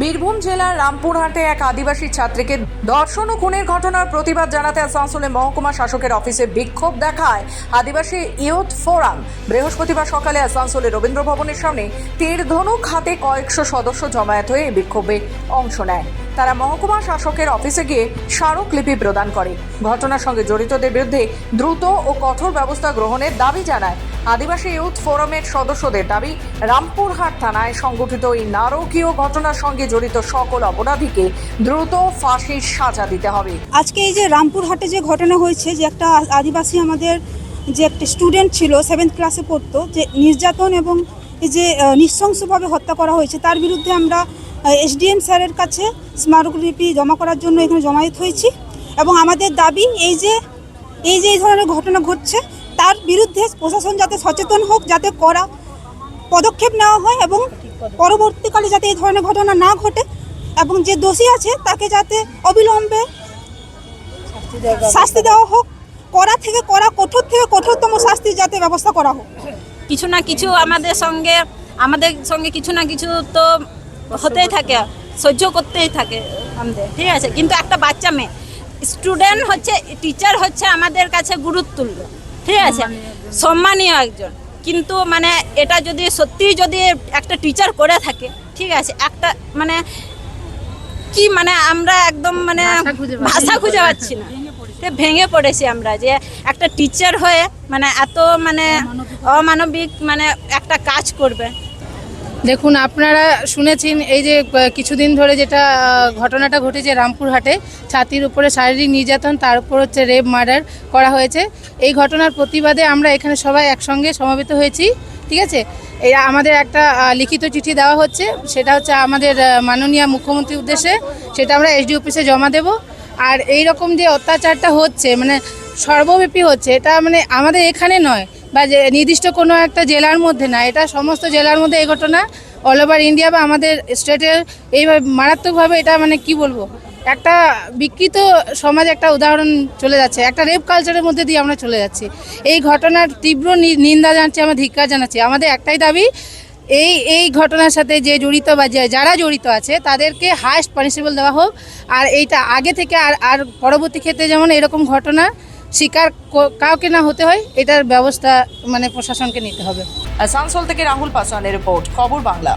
বীরভূম জেলার রামপুরহাটে এক আদিবাসী ছাত্রীকে ধর্ষণ ও খুনের ঘটনার প্রতিবাদ জানাতে আসানসোলে মহকুমা শাসকের অফিসে বিক্ষোভ দেখায় আদিবাসী ইয়ুথ ফোরাম। বৃহস্পতিবার সকালে আসানসোলে রবীন্দ্র ভবনের সামনে তীর ধনুক হাতে কয়েকশো সদস্য জমায়েত হয়ে বিক্ষোভে অংশ নেয়। তারা মহকুমা শাসকের অফিসে গিয়ে স্মারকলিপি প্রদান করে। ঘটনার সঙ্গে জড়িতদের বিরুদ্ধে দ্রুত ও কঠোর ব্যবস্থা গ্রহণের দাবি জানায় আদিবাসী ইউথ ফোরামের সদস্যদের দাবি, রামপুরহাট থানায় সংগঠিত এই নারকীয় ঘটনার সঙ্গে জড়িত সকল অপরাধীকে দ্রুত ফাঁসির সাজা দিতে হবে। আজকে এই যে রামপুরহাটে যে ঘটনা হয়েছে, যে একটা আদিবাসী আমাদের যে একটা স্টুডেন্ট ছিল সেভেন্থ ক্লাসে পড়তো, যে নির্যাতন এবং যে নৃশংসভাবে হত্যা করা হয়েছে, তার বিরুদ্ধে আমরা এসডিএম স্যারের কাছে স্মারকলিপি জমা করার জন্য এখানে জমায়েত হয়েছি। এবং আমাদের দাবি, এই যে এই যে এই ধরনের ঘটনা ঘটছে তার বিরুদ্ধে প্রশাসন যাতে সচেতন হোক, যাতে করা পদক্ষেপ নেওয়া হয় এবং পরবর্তীকালে যাতে এই ধরনের ঘটনা না ঘটে এবং যে দোষী আছে তাকে যাতে অবিলম্বে শাস্তি দেওয়া হোক করা থেকে করা কঠোর থেকে কঠোরতম শাস্তি যাতে ব্যবস্থা করা হোক। কিছু না কিছু আমাদের সঙ্গে আমাদের সঙ্গে কিছু না কিছু তো হতেই থাকে, সহ্য করতেই থাকে আমাদের। ঠিক আছে, কিন্তু একটা বাচ্চা মেয়ে স্টুডেন্ট হচ্ছে টিচার হচ্ছে আমাদের কাছে গুরুত্বপূর্ণ। ঠিক আছে? সম্মানীয় একজন। কিন্তু মানে এটা যদি সত্যি যদি একটা টিচার করে থাকে ঠিক আছে? একটা মানে কি মানে আমরা একদম মানে ভাষা খুঁজে পাচ্ছি না। ভেঙে পড়েছি। আমরা যে একটা টিচার হয়ে মানে এত মানে অমানবিক মানে একটা কাজ করবে। দেখুন, আপনারা শুনেছেন এই যে কিছুদিন ধরে যেটা ঘটনাটা ঘটেছে রামপুরহাটে, ছাতির উপরে শারীরিক নির্যাতন, তার উপর হচ্ছে রেপ মার্ডার করা হয়েছে। এই ঘটনার প্রতিবাদে আমরা এখানে সবাই একসঙ্গে সমবেত হয়েছি, ঠিক আছে? এই আমাদের একটা লিখিত চিঠি দেওয়া হচ্ছে, সেটা হচ্ছে আমাদের মাননীয় মুখ্যমন্ত্রীর উদ্দেশ্যে, সেটা আমরা এসডি অফিসে জমা দেব। আর এই রকম যে অত্যাচারটা হচ্ছে মানে সর্বব্যাপী হচ্ছে, এটা মানে আমাদের এখানে নয় বা যে নির্দিষ্ট কোনো একটা জেলার মধ্যে না, এটা সমস্ত জেলার মধ্যে এই ঘটনা অল ওভার ইন্ডিয়া বা আমাদের স্টেটের এইভাবে মারাত্মকভাবে এটা মানে কি বলব? একটা বিকৃত সমাজ একটা উদাহরণ চলে যাচ্ছে, একটা রেপ কালচারের মধ্যে দিয়ে আমরা চলে যাচ্ছি। এই ঘটনার তীব্র নিন্দা জানাচ্ছি, আমরা ধিক্কার জানাচ্ছি। আমাদের একটাই দাবি, এই এই ঘটনার সাথে যে জড়িত বা যারা জড়িত আছে, তাদেরকে হায়েস্ট পানিশেবল দেওয়া হোক। আর এইটা আগে থেকে আর আর পরবর্তী ক্ষেত্রে যেমন এরকম ঘটনা শিকার কাউকে না হতে হয়, এটার ব্যবস্থা মানে প্রশাসনকে নিতে হবে। আসানসোল থেকে রাহুল পাসওয়ানের রিপোর্ট, খবর বাংলা।